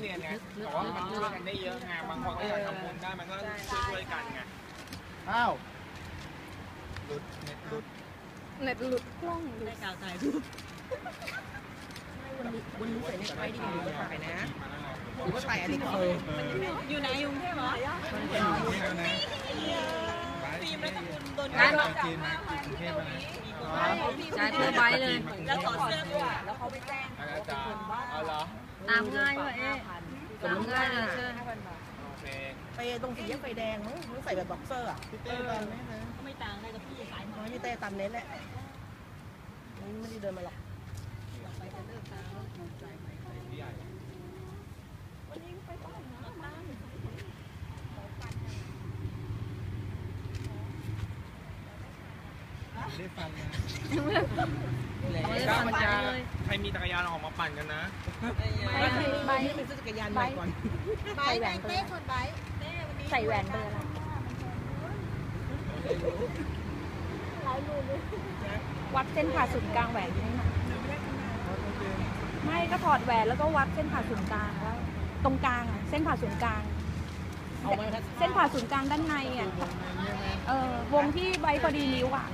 เรียนไงแต่ว่ามันช่วยกันได้เยอะไงบางคนก็อยากทำบุญได้มันก็ช่วยช่วยๆกันไงอ้าวหลุดเน็ตหลุดเน็ตหลุดกล้องหลุดได้กาวถ่ายรูปวันนี้วันนี้ใส่เน็ตไว้ดีกว่าถ่ายนะหรือว่าถ่ายอันนี้ก็อยู่ไหนอยู่กรุงเทพเหรอฟิล์มแล้วก็คุณโดนร้านจีนมากรุงเทพนะจ่ายเธอไปเลยแล้วถอดเสื้อ ตามง่ายว่ะเอ๊ะตามง่ายเลยเชื่อโอเคไปตรงสี่แยกไฟแดงมั้งหรือใส่แบบบ็อกเซอร์อะพี่เต้ตอนนี้นะไม่ต่างอะไรกับพี่สายน้อยพี่เต้ตามเน็ตแหละไม่ได้เดินมาหรอกพี่ใหญ่ได้ฟังนะไม่ได้ฟังใจเลยใครมีจักรยานออกมาปั่นกันนะไปไป นี่เป็นจักรยานใหม่ก่อนใส่แหวนเบอร์อะไรใส่แหวนเบอร์อะไรวัดเส้นผ่าศูนย์กลางแหวนนี่นะไม่ก็ถอดแหวนแล้วก็วัดเส้นผ่าศูนย์กลางแล้วตรงกลางอะเส้นผ่าศูนย์กลางเอามาเส้นผ่าศูนย์กลางด้านในอะ เออวงที่ใบพอดีนิ้วอะ